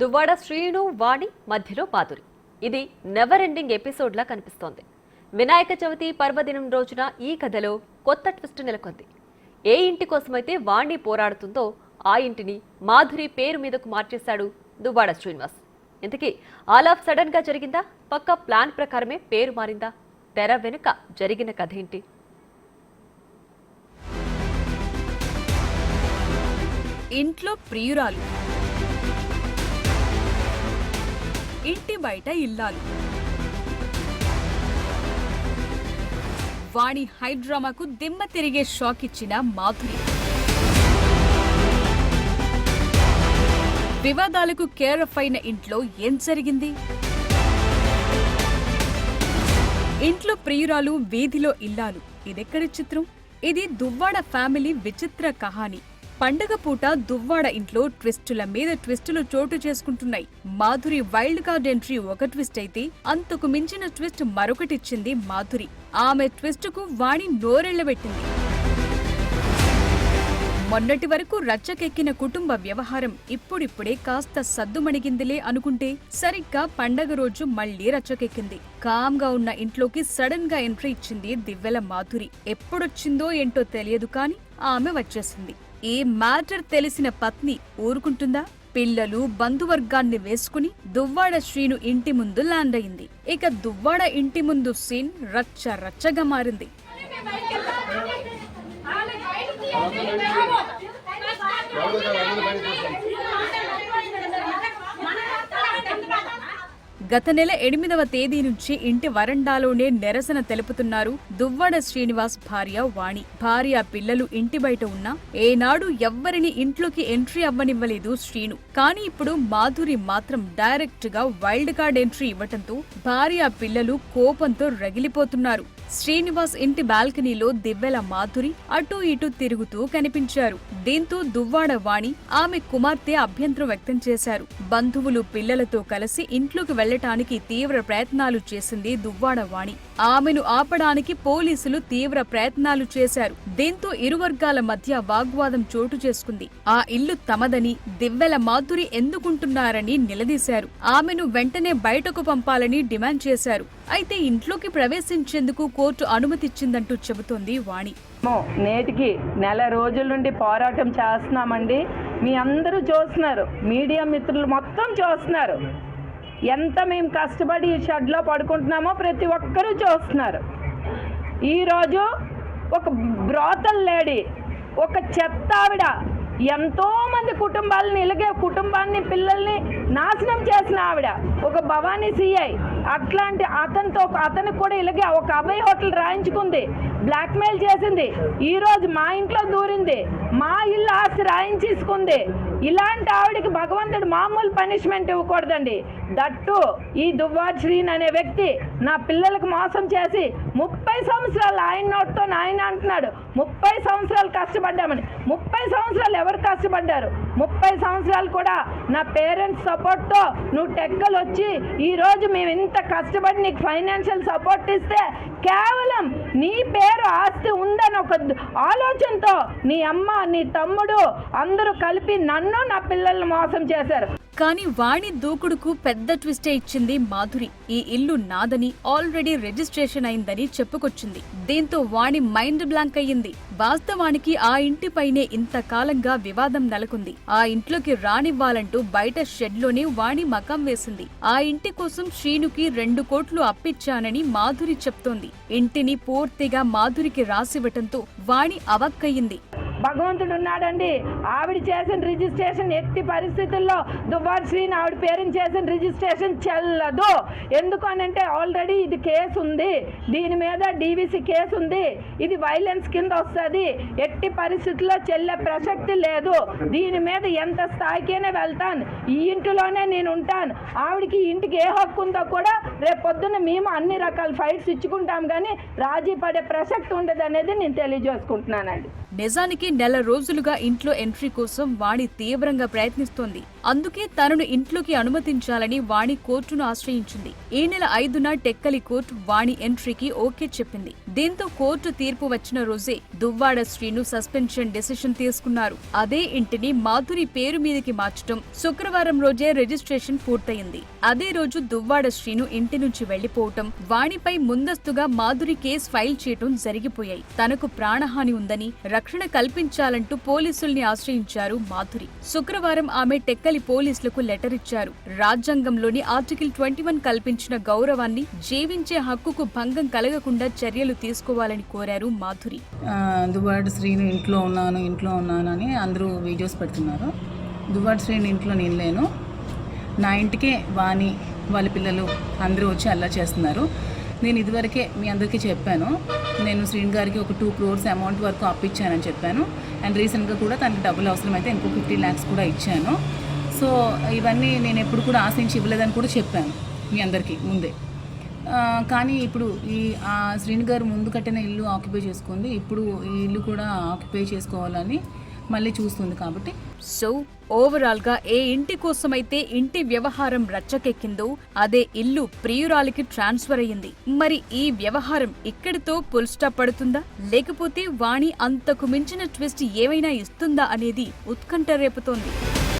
దువ్వాడ శ్రీను వాణి మధ్యలో పాతురి ఇది never ending ఎపిసోడ్లా కనిపిస్తోంది. వినాయక చవితి పర్వదినం రోజున ఈ కథలో కొత్త ట్విస్ట్ నెలకొంది. ఏ ఇంటి కోసమైతే వాణి పోరాడుతుందో ఆ ఇంటిని మాధురి పేరు మీదకు మార్చేశాడు దువ్వాడ శ్రీనివాస్. ఇంతకీ ఆల్ ఆఫ్ సడన్గా జరిగిందా? పక్క ప్లాన్ ప్రకారమే పేరు మారిందా? తెర వెనుక జరిగిన కథ ఏంటి? ఇంట్లో ప్రియురాలు ఇంటి బయట ఇల్లాలు. వాణి హైడ్రామాకు దిమ్మ తిరిగే షాక్ ఇచ్చిన మాధురి. వివాదాలకు కేరఫ్ అయిన ఇంట్లో ఏం జరిగింది? ఇంట్లో ప్రియురాలు వీధిలో ఇల్లాలు. ఇదెక్కడి చిత్రం? ఇది దువ్వాడ ఫ్యామిలీ విచిత్ర కహాని. పండగ పూట దువ్వాడ ఇంట్లో ట్విస్టుల మీద ట్విస్టులు చోటు చేసుకుంటున్నాయి. మాధురి వైల్డ్ కార్డ్ ఎంట్రీ ఒక ట్విస్ట్ అయితే అంతకు మించిన ట్విస్ట్ మరొకటిచ్చింది మాధురి. ఆమె ట్విస్టుకు వాణి నోరెళ్ళబెట్టింది మొన్నటి వరకు రచ్చకెక్కిన కుటుంబ వ్యవహారం ఇప్పుడిప్పుడే కాస్త సద్దుమణిగిందిలే అనుకుంటే సరిగ్గా పండగ రోజు మళ్ళీ రచ్చకెక్కింది. కామ్గా ఉన్న ఇంట్లోకి సడన్గా ఎంట్రీ ఇచ్చింది దివ్వెల మాధురి. ఎప్పుడొచ్చిందో ఏంటో తెలియదు కాని ఆమె వచ్చేసింది. ఈ మ్యాటర్ తెలిసిన పత్ని ఊరుకుంటుందా? పిల్లలు బంధువర్గాన్ని వేసుకుని దువ్వాడ శ్రీను ఇంటి ముందు ల్యాండ్ అయింది. ఇక దువ్వాడ ఇంటి ముందు సీన్ రచ్చ రచ్చగా మారింది. గత నెల ఎనిమిదవ తేదీ నుంచి ఇంటి వరండాలోనే నిరసన తెలుపుతున్నారు దువ్వాడ శ్రీనివాస్ భార్య వాణి. భార్య పిల్లలు ఇంటి బయట ఉన్నా ఏనాడు ఎవ్వరిని ఇంట్లోకి ఎంట్రీ అవ్వనివ్వలేదు శ్రీను. కానీ ఇప్పుడు మాధురి మాత్రం డైరెక్ట్గా వైల్డ్ కార్డ్ ఎంట్రీ ఇవ్వటంతో భార్య పిల్లలు కోపంతో రగిలిపోతున్నారు. శ్రీనివాస్ ఇంటి బాల్కనీలో దివ్వెల మాధురి అటూ ఇటూ తిరుగుతూ కనిపించారు. దీంతో దువ్వాడ వాణి ఆమె కుమార్తె అభ్యంతరం వ్యక్తం చేశారు. బంధువులు పిల్లలతో కలిసి ఇంట్లోకి వెళ్ళటానికి తీవ్ర ప్రయత్నాలు చేసింది దువ్వాడ వాణి. ఆమెను ఆపడానికి పోలీసులు తీవ్ర ప్రయత్నాలు చేశారు. దీంతో ఇరు వర్గాల మధ్య వాగ్వాదం చోటు చేసుకుంది. ఆ ఇల్లు తమదని దివ్వెల మాధురి ఎందుకుంటున్నారని నిలదీశారు. ఆమెను వెంటనే బయటకు పంపాలని డిమాండ్ చేశారు. అయితే ఇంట్లోకి ప్రవేశించేందుకు కోర్టు అనుమతిచ్చిందంటూ చెబుతోంది వాణి. నేటికి నెల రోజుల నుండి పోరాటం చేస్తున్నామండి. మీ అందరూ చూస్తున్నారు మీడియా మిత్రులు మొత్తం చూస్తున్నారు ఎంత మేము కష్టపడి ఈ షెడ్లో పడుకుంటున్నామో ప్రతి ఒక్కరూ చూస్తున్నారు. ఈరోజు ఒక బ్రోతల్ లేడీ ఒక చెత్త ఆవిడ ఎంతో మంది కుటుంబాలని ఇలాగే కుటుంబాన్ని పిల్లల్ని నాశనం చేసిన ఆవిడ ఒక భవానీ సిఐ అట్లాంటి అతనితో అతనికి కూడా ఇలాగే ఒక అభయ హోటల్ రాయించుకుంది బ్లాక్మెయిల్ చేసింది ఈరోజు మా ఇంట్లో దూరింది మా ఇల్లు ఆస్తి రాయించేసుకుంది. ఇలాంటి ఆవిడకి భగవంతుడు మామూలు పనిష్మెంట్ ఇవ్వకూడదండి. దట్టు ఈ దువ్వార్ శ్రీన్ అనే వ్యక్తి నా పిల్లలకు మోసం చేసి ముప్పై సంవత్సరాలు ఆయన నోటితో ఆయన అంటున్నాడు. ముప్పై సంవత్సరాలు కష్టపడ్డామని. ముప్పై సంవత్సరాలు ఎవరు కష్టపడ్డారు ముప్పై సంవత్సరాలు కూడా నా పేరెంట్స్ సపోర్ట్తో నువ్వు టెక్కలు వచ్చి ఈరోజు మేము ఇంత కష్టపడి నీకు ఫైనాన్షియల్ సపోర్ట్ ఇస్తే కేవలం నీ పేరు ఆస్తి ఉందని ఒక ఆలోచనతో నీ అమ్మ నీ తమ్ముడు అందరూ కలిపి నన్ను నా పిల్లల్ని మోసం చేశారు. కానీ వాణి దూకుడుకు పెద్ద ట్విస్టే ఇచ్చింది మాధురి. ఈ ఇల్లు నాదని ఆల్రెడీ రిజిస్ట్రేషన్ అయిందని చెప్పుకొచ్చింది. దీంతో వాణి మైండ్ బ్లాంక్ అయ్యింది. వాస్తవానికి ఆ ఇంటిపైనే ఇంతకాలంగా వివాదం నెలకొంది. ఆ ఇంట్లోకి రానివ్వాలంటూ బయట షెడ్లోనే వాణి మకం వేసింది. ఆ ఇంటి కోసం శ్రీనుకి రెండు కోట్లు అప్పిచ్చానని మాధురి చెప్తోంది. ఇంటిని పూర్తిగా మాధురికి రాసివ్వటంతో వాణి అవక్కయింది భగవంతుడు ఉన్నాడండి. ఆవిడ చేసిన రిజిస్ట్రేషన్ ఎట్టి పరిస్థితుల్లో దువ్వార్ శ్రీని ఆవిడ పేరుని చేసిన రిజిస్ట్రేషన్ చెల్లదు. ఎందుకు అనంటే ఆల్రెడీ ఇది కేసు ఉంది దీని మీద డీవీసీ కేసు ఉంది ఇది వైలెన్స్ కింద వస్తుంది. ఎట్టి పరిస్థితుల్లో చెల్లె ప్రసక్తి లేదు. దీని మీద ఎంత స్థాయికైనా వెళ్తాను. ఈ ఇంటిలోనే నేను ఉంటాను. ఆవిడకి ఇంటికి ఏ హక్కు ఉందో కూడా రేపు పొద్దున్న మేము అన్ని రకాల ఫైట్స్ ఇచ్చుకుంటాం కానీ రాజీ పడే ప్రసక్తి ఉండదు అనేది నేను తెలియజేసుకుంటున్నానండి. నిజానికి నెల రోజులుగా ఇంట్లో ఎంట్రీ కోసం వాణి తీవ్రంగా ప్రయత్నిస్తోంది. అందుకే తనను ఇంట్లోకి అనుమతించాలని వాణి కోర్టును ఆశ్రయించింది. ఈ నెల ఐదున టెక్కలి కోర్టు వాణి ఎంట్రీకి ఓకే చెప్పింది. దీంతో కోర్టు తీర్పు వచ్చిన రోజే దువ్వాడ శ్రీను సస్పెన్షన్ డెసిషన్ తీసుకున్నారు. అదే ఇంటిని మాధురి పేరు మీదకి మార్చడం శుక్రవారం రోజే రిజిస్ట్రేషన్ పూర్తయింది. అదే రోజు దువ్వాడ శ్రీను ఇంటి నుంచి వెళ్ళిపోవటం వాణిపై ముందస్తుగా మాధురి కేసు ఫైల్ చేయటం జరిగిపోయాయి. తనకు ప్రాణహాని ఉందని రక్షణ కల్పి కల్పించాలంటూ పోలీసుల్ని ఆశ్రయించారు మాధురి. శుక్రవారం ఆమె టెక్కలి పోలీసులకు లెటర్ ఇచ్చారు. రాజ్యాంగంలోని ఆర్టికల్ ట్వంటీ వన్ కల్పించిన గౌరవాన్ని జీవించే హక్కుకు భంగం కలగకుండా చర్యలు తీసుకోవాలని కోరారు మాధురి. ఆ, శ్రీను ఇంట్లో ఉన్నాను ఇంట్లో ఉన్నాను అని అందరూ వీడియోస్ పెడుతున్నారు. దువ్వాడ శ్రీను ఇంట్లో నేను లేను. నా ఇంటికే వాణి వాళ్ళ పిల్లలు అందరూ వచ్చి అల్లా చేస్తున్నారు. నేను ఇదివరకే మీ అందరికీ చెప్పాను. నేను శ్రీను గారికి ఒక టూ క్రోర్స్ అమౌంట్ వరకు అప్పిచ్చానని చెప్పాను. అండ్ రీసెంట్గా కూడా తనకి డబ్బులు అవసరమైతే ఇంకో ఫిఫ్టీ ల్యాక్స్ కూడా ఇచ్చాను. సో ఇవన్నీ నేను ఎప్పుడు కూడా ఆశించి ఇవ్వలేదని కూడా చెప్పాను మీ అందరికీ ముందే. కానీ ఇప్పుడు ఈ ఆ శ్రీని గారు ముందు కట్టిన ఇల్లు ఆక్యుపై చేసుకుంది. ఇప్పుడు ఈ ఇల్లు కూడా ఆక్యుపై చేసుకోవాలని మళ్ళీ చూస్తుంది కాబట్టి. సో ఓవరాల్గా ఏ ఇంటి కోసమైతే ఇంటి వ్యవహారం రచ్చకెక్కిందో అదే ఇల్లు ప్రియురాలికి ట్రాన్స్ఫర్ అయ్యింది. మరి ఈ వ్యవహారం ఇక్కడితో పుల్స్టాప్ పడుతుందా? లేకపోతే వాణి అంతకు మించిన ట్విస్ట్ ఏమైనా ఇస్తుందా అనేది ఉత్కంఠ రేపుతోంది.